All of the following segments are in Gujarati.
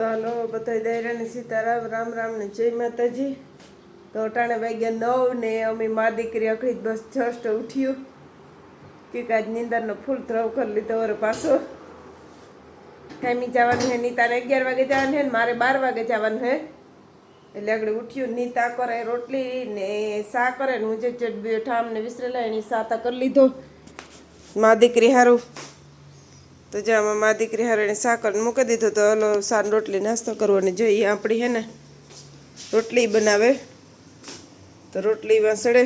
હાલો બધા દૈરાની સીતારામ, રામ રામ ને જય માતાજી. તો અટાણે વાગ્યા નવ ને અમે મા દીકરી અકળી બસ જસ્ટ ઉઠ્યું. કે આજ નિંદરનો ફૂલ ધ્રવ કરી લીધો વરે પાછો. ટાઈમી જવાનું હે નીતાને અગિયાર વાગે જવાનું છે ને મારે બાર વાગે જવાનું છે એટલે આગળ ઉઠ્યું, નીતા કરે રોટલી ને સા કરે ને હું જે ચડબી ઠામ ને વિસરેલા એની સાતા કરી લીધો. મા દીકરી હારું. તો જ્યાં મા દીકરી હારે સાકર મૂકી દીધું તો હલો સાર રોટલી નાસ્તો કરવાની. જોઈએ આપણી હે ને રોટલી બનાવે તો રોટલીમાં સડે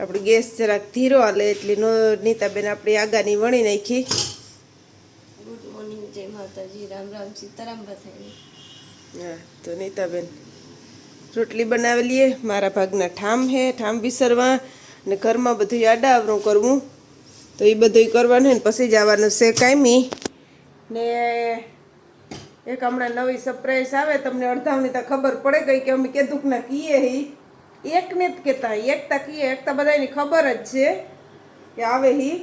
આપણે ગેસ જરાક ધીરો હાલે એટલી નો નીતાબેન આપણી આગાની વણી નાખી. ગુડ મોર્નિંગ જય માતાજી રામ રામ સીતારામ બધાને હા તો નીતાબેન રોટલી બનાવી લઈએ મારા ભાગના ઠામ હે ઠામ વિસરવા ને ઘરમાં બધું આડા આવરું કરવું. તો એ બધું કરવાનું ને પછી જવાનું છે કાયમી. ને એક હમણાં નવી સરપ્રાઈઝ આવે, તમને અડધાવની તો ખબર પડે ગઈ કે અમે કીધું ના કીએ એકને જ કહેતા એકતા કીએ એકતા બધાની ખબર જ છે કે આવે હી.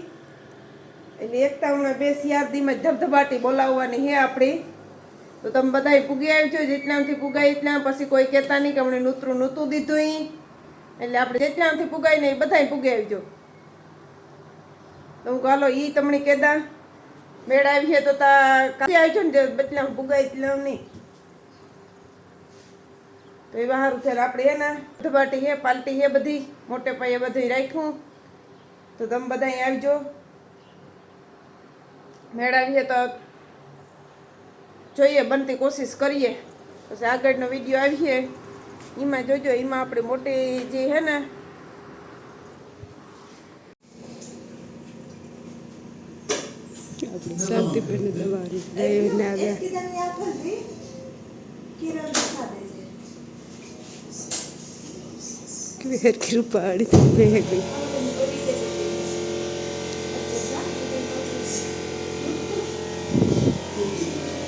એટલે એકતા હમણાં બે શિયાળદીમાં ધબધબાટી બોલાવવાની હે આપણી. તો તમે બધા પૂગી આવજો, જેટલામથી પૂગાય એટલા પછી કોઈ કહેતા નહીં કે હમણાં નૂતરું નૂતું દીધું એટલે આપણે જેટલામથી પૂગાય ને એ બધાય પૂગી આવજો. તો હું હાલો, ઈ તમને કેદા મેળ આવી છે તો તા કાંઈ આવજો ને, જે બચલા પુગાય એટલા નહીં. તો એ બહાર છે આપણે એના ધબાટી હે, પાલટી હે બધી, મોટે પાયે બધી રાખ્યું. તો તમે બધા આવજો. મેળ આવી છે તો જોઈએ, બનતી કોશિશ કરીએ. પછી આગળનો વીડિયો આવીએ. એમાં જોજો એમાં આપણે મોટી જે હે ને શાંતિપ્રિયની તમારી લઈને આવ્યા કેવી કૃપા બે ગઈ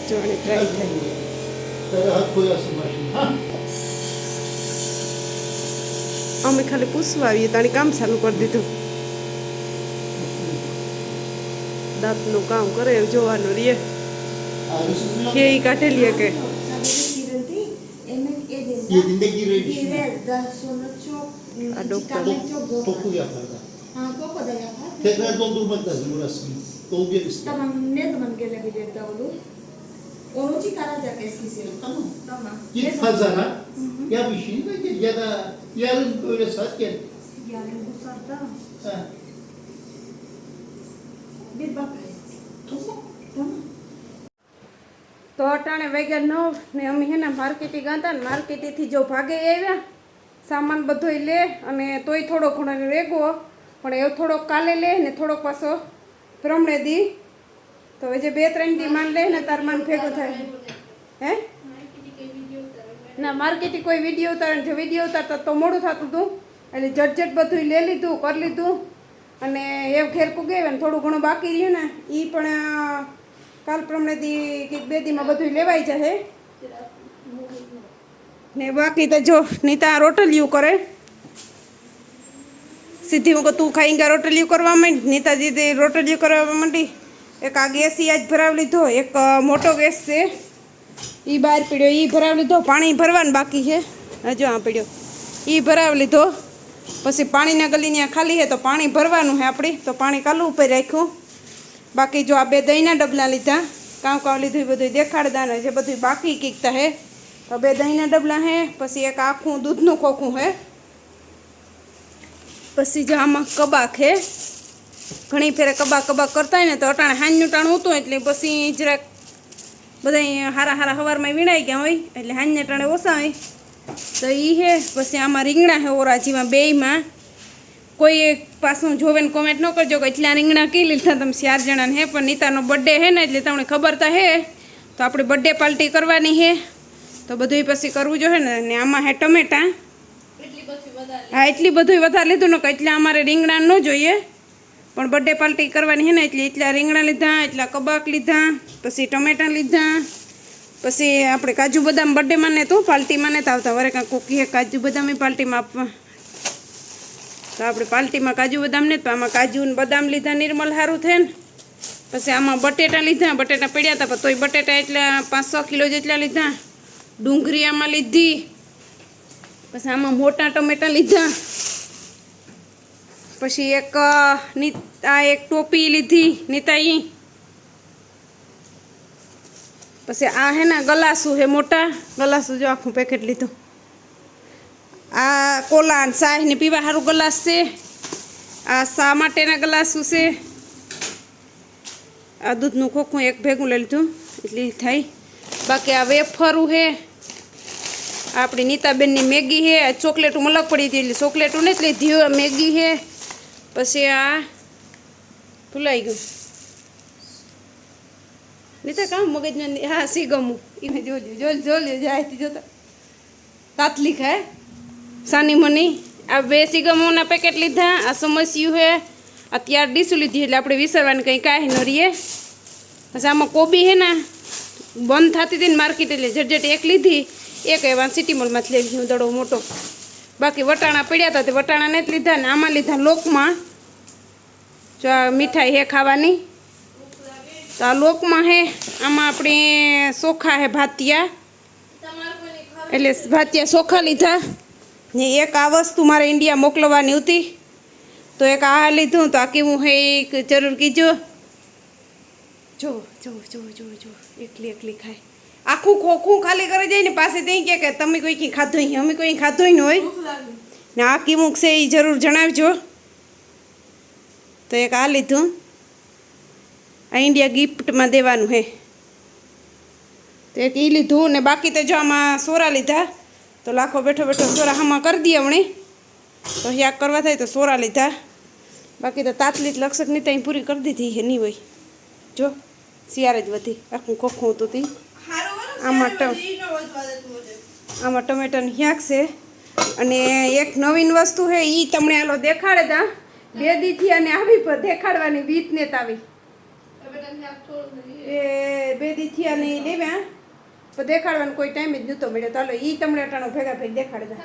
જોવાની ટ્રાય હા અમે ખાલી પૂછવા આવીએ તાણી કામ ચાલુ કરી દીધું. દાંતનું કામ કરે જોવાનું રે કે એ કાઢેલી કે આ doctor Tekrar doldurmak lazım orasını. Dolguya üstüne. Tamam ne zaman gelebilir davulu? Onu çıkaracak eskisini. Tamam. Tamam. Git ne pazara. Hı-hı. Yap işini de gel. Ya da yarın öğle saat gel. Yarın bu saatte mi? Ha. તો અટાણે વાગ્યા નવ ને અમે હે ને માર્કેટી ગાતા ને માર્કેટીથી જો ભાગે આવ્યા, સામાન બધોય લે અને તોય થોડો ઘણો રેગો, પણ એવો થોડોક કાલે લે ને થોડોક પાછો પ્રમણે દી. તો હવે જે બે ત્રણ દી માન લે ને તાર માન ભેગું થાય. હે? ના, માર્કેટી કોઈ વીડિયો ઉતારે જો વીડિયો ઉતારતા તો મોડું થતું હતું એટલે જટ બધું લઈ લીધું, કરી લીધું. અને એ ઘેર પૂગે ને થોડું ઘણું બાકી રહ્યું ને એ પણ કાલ પ્રમાણેથી કંઈક બે દીમાં બધું લેવાઈ જશે ને બાકી તો જો નીતા રોટલિયું કરે. સીધી હું તું ગયા રોટલિયું કરવા માંડ. નીતાજી તે રોટલિયું કરવા માંડી. એક આ ગેસ આજ ભરાવી લીધો, એક મોટો ગેસ છે. એ બહાર પીડ્યો એ ભરાવી લીધો, પાણી ભરવાનું બાકી છે. હજુ આ પીડ્યો. એ ભરાવી લીધો. પછી પાણીના ગલી ત્યાં ખાલી હે તો પાણી ભરવાનું હે આપણી. તો પાણી કાલું ઉપર રાખ્યું. બાકી જો આ બે દહીંના ડબલા લીધા કામ કામ લીધું, એ બધું દેખાડતા ને જે બધું બાકી કીકતા હે. તો બે દહીંના ડબલા હે, પછી એક આખું દૂધનું ખોખું હે. પછી જો આમાં કબાક હે. ઘણી ફેરે કબાક કબાક કરતા હોય ને તો અટાણે હાંજનું ટાણું હતું એટલે પછી જરાક બધા હારા હારા હવારમાં વીણાઈ ગયા હોય, એટલે હાંજને ટાણે ઓછા હોય. તો એ હે, પછી આમાં રીંગણા હે ઓરાજીમાં બેયમાં. કોઈ પાછું જોવે ને કોમેન્ટ ન કરજો, કે એટલા રીંગણા કઈ લીધા તમે ચાર જણાને હે, પણ નીતાનો બર્થડે હે ને, એટલે તમને ખબર તો હે. તો આપણે બર્થડે પાર્ટી કરવાની હે. તો બધું પછી કરવું જોઈએ ને ને આમાં હે ટમેટા. હા, એટલી બધું વધારે લીધું ને કે એટલા અમારે રીંગણા ન જોઈએ. પણ બર્થડે પાર્ટી કરવાની હે ને, એટલે એટલા રીંગણા લીધા, એટલા કબાક લીધા, પછી ટમેટા લીધા. પછી આપણે કાજુ બદામ બર્થડેમાં ને તો પાર્ટીમાં ને આવતા વરે કાંઈ કોકીએ કાજુ બદામ પાર્ટીમાં આપવા. તો આપણે પાર્ટીમાં કાજુ બદામ ને તો આમાં કાજુ ને બદામ લીધા, નિર્મલ સારું થાય ને. પછી આમાં બટેટા લીધા, બટેટા પડ્યા હતા, પણ તોય બટેટા એટલા પાંચ કિલો જેટલા લીધા. ડુંગળી આમાં લીધી. પછી આમાં મોટા ટમેટા લીધા. પછી એક આ એક ટોપી લીધી, નીતાઈ. પછી આ હે ને ગલાસું હે મોટા ગલાસું, જો આખું પેકેટ લીધું. આ કોલા અને ચાય ને પીવા સારું ગ્લાસ છે. આ શા માટેના ગ્લાસું છે. આ દૂધનું ખોખું એક ભેગું લઈ લીધું, એટલે થાય બાકી આ વેફરું છે આપણી નીતાબેનની મેગી છે આ ચોકલેટું મલક પડી હતી, એટલે ચોકલેટું નથી લીધી મેગી છે પછી આ ભૂલાઈ ગયું. નીતા કામ મગજમાં હા સી ગમું? એને જોજો જોલ જોલ્યો જાય જોતા. તાતલી ખાય સાની મની આ બે સીગમોના પેકેટ લીધા આ સમસ્યું હે. આ ત્યાર ડીશું લીધી એટલે આપણે વિસરવાની કંઈ કાંઈ ન રહીએ. પછી આમાં કોબી હે ને બંધ થતી હતી ને માર્કેટ એટલે જટજટ એક લીધી. એક એવા સિટી મોલમાંથી લઈ લીધી દડો મોટો. બાકી વટાણા પડ્યા હતા તે વટાણા નથી લીધા ને આમાં લીધા લોકમાં. જો આ મીઠાઈ હે ખાવાની. તો આ લોકમાં હે, આમાં આપણે ચોખા હે ભાતિયા. એટલે ભાતિયા ચોખા લીધા. ને એક આ વસ્તુ મારે ઇન્ડિયા મોકલવાની હતી. તો એક આ લીધું, તો આ કેવું હે જરૂર કીજો. જો જો જો જો જો, એકલી એકલી ખાય. આખું ખોખું ખાલી કરી જાય ને પાસે ત્યાં કહે કે તમે કોઈ કંઈ ખાધું નહીં, અમે કોઈ ખાધું ન હોય. ને આ કીમુક છે એ જરૂર જણાવજો. તો એક આ લીધું. આ ઇન્ડિયા ગિફ્ટમાં દેવાનું હે. તો એક એ લીધું ને બાકી તો જો આમાં સોરા લીધા, તો લાખો બેઠો બેઠો સોરા આમાં કરી દઈએ હમણે. તો યાક કરવા થાય તો સોરા લીધા. બાકી તો તાતલી જ લક્ષકની ત્યાં પૂરી કરી દીધી હે નહીં હોય. જો, શિયાળે જ વધી. આખું ખોખું હતું તી. આમાં આમાં ટમેટાની શાક છે. અને એક નવીન વસ્તુ છે એ તમને આલો દેખાડે તા બે દીથી અને આવી પર દેખાડવાની વીત ને તાવી. એ. બે દીથી નહીં એ તો દેખાડવાનો કોઈ ટાઈમ જ નહોતો મળ્યો. ચાલો એ તમને અટાણું ભેગા ભાઈ દેખાડી દે.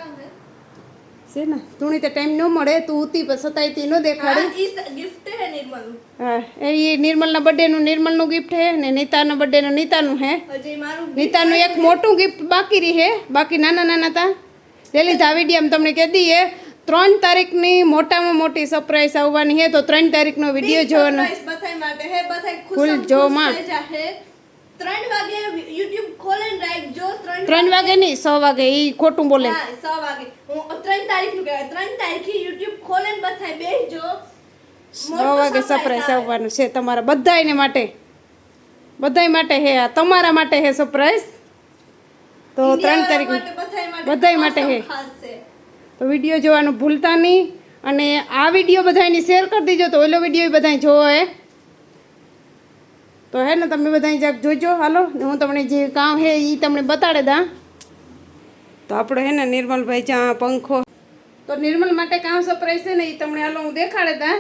છે ને? તું તે ટાઈમ ન મળે તું ઉતી પણ સતાય તી ન દેખાડે. ગિફ્ટ હે નિર્મલ હા એ નિર્મલના બર્થડે નું નિર્મલનું ગિફ્ટ હે ને નીતાના બર્થડે નું નીતાનું હે. નીતાનું એક મોટું ગિફ્ટ બાકી રહી હે. બાકી નાના નાના તા. રેલી ધાવીડિયામ તમને કહી દઈએ ત્રણ તારીખની મોટામાં મોટી સરપ્રાઈઝ આવવાની હે તો ત્રણ તારીખનો વીડિયો જોવાનો. બધાય માટે હે બધાય ફૂલ ખુશમ જો ખુશમાં. થઈ જાહે. ત્રણ વાગે યુટ્યુબ ખોલીને રાખજો ત્રણ ત્રણ વાગે નહીં સો વાગે એ ખોટું બોલે. છ વાગે. હું ત્રણ તારીખનું કહેવાય. ત્રણ તારીખે યુટ્યુબ ખોલીને બધાય બેસજો સો વાગે સરપ્રાઈઝ આવવાનું છે તમારા બધાયને માટે. બધાય માટે હે આ તમારા માટે હે સરપ્રાઈઝ તો ત્રણ તારીખ બધાય માટે હે. તો વીડિયો જોવાનું ભૂલતા નહીં. અને આ વીડિયો બધાને શેર કરી દીજો તો ઓલો વીડિયો બધાય જોવો. તો હે ને તમે બધાય જાક જોજો. હાલો હું તમને જે કામ હે એ તમને બતાડે દા. તો આપણે હે ને નિર્મલભાઈ જ્યાં પંખો. તો નિર્મલ માટે કામ સરપ્રાઈઝ છે ને એ તમને હાલો હું દેખાડે દા.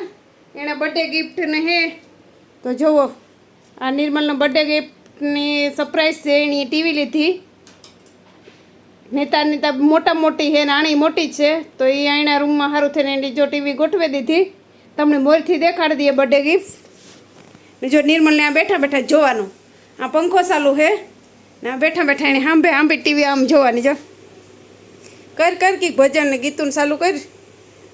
એના બર્થડે ગિફ્ટ ને હે. તો જુઓ આ નિર્મલનો બર્થડે ગિફ્ટની સરપ્રાઈઝ છે એની ટીવી લીધી. નેતા નેતા મોટા મોટી છે ને આણી મોટી છે, તો એ અહીંના રૂમમાં સારું થઈને એની જો ટીવી ગોઠવી દીધી. તમને મોરથી દેખાડી દઈએ બર્થડે ગિફ્ટ બીજો નિર્મલને આ બેઠા બેઠા જોવાનું. આ પંખો ચાલુ છે. ને આ બેઠા બેઠા એને હાંભે હાંભે ટીવી આમ જોવાની, જો. કર કર કે ભજન ને ગીતું ચાલુ કર.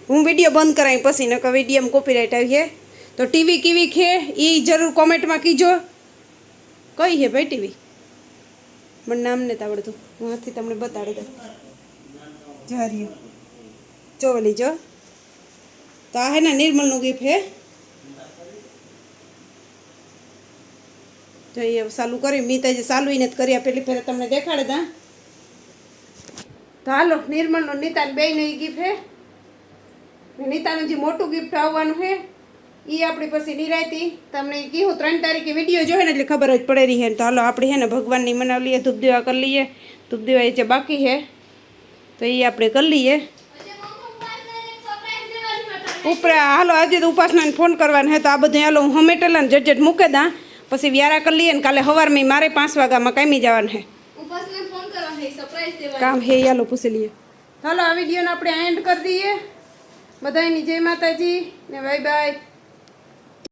હું વીડિયો બંધ કરાવી પછી નકર વિડીયોમાં કોપીરાઇટ આવી છે. તો ટીવી કેવી છે? એ જરૂર કોમેન્ટમાં કીજો. કઈ છે ભાઈ ટીવી મને નામ નથી આવડતું. હું હાથથી તમને બતાડી દઉં. જાર્યું જો વલી જો. તો આ હે ને નિર્મલનું ગીફ હે. જોઈએ એ ચાલુ કરી. મી તો ચાલુ નથી કર્યા પેલી ફેરે તમને દેખાડે તા. તો હાલો નિર્મલનું નીતાને બેયનું ઈ ગીફ હે. નીતાનું જે મોટું ગિફ્ટ આવવાનું છે એ આપણી પછી નિરાયતી. તમને કીધું ત્રણ તારીખે વીડિયો જોવે ને એટલે ખબર જ પડે રહી હે તો હાલો આપણે હે ને ભગવાનની મનાવી લઈએ ધૂપ દેવા કરી લઈએ. ધૂપ દેવા એ જે બાકી છે તો એ આપણે કરી લઈએ. ઉપરા હાલો આજે તો ઉપાસનાને ફોન કરવાનો હે તો આ બધું હાલો હું હમેટેલા ને જટ મૂકે દા. પછી વ્યારા કરી લઈએ ને કાલે સવારમાં મારે પાંચ વાગ્યામાં કામી જવાનું છે. ઉપાસને ફોન કરવા છે સરપ્રાઈઝ દેવા કામ હે યાલો પૂછી લઈએ. હાલો આ વિડીયોને આપણે એન્ડ કરી દઈએ. બધાની જય માતાજી ને બાય બાય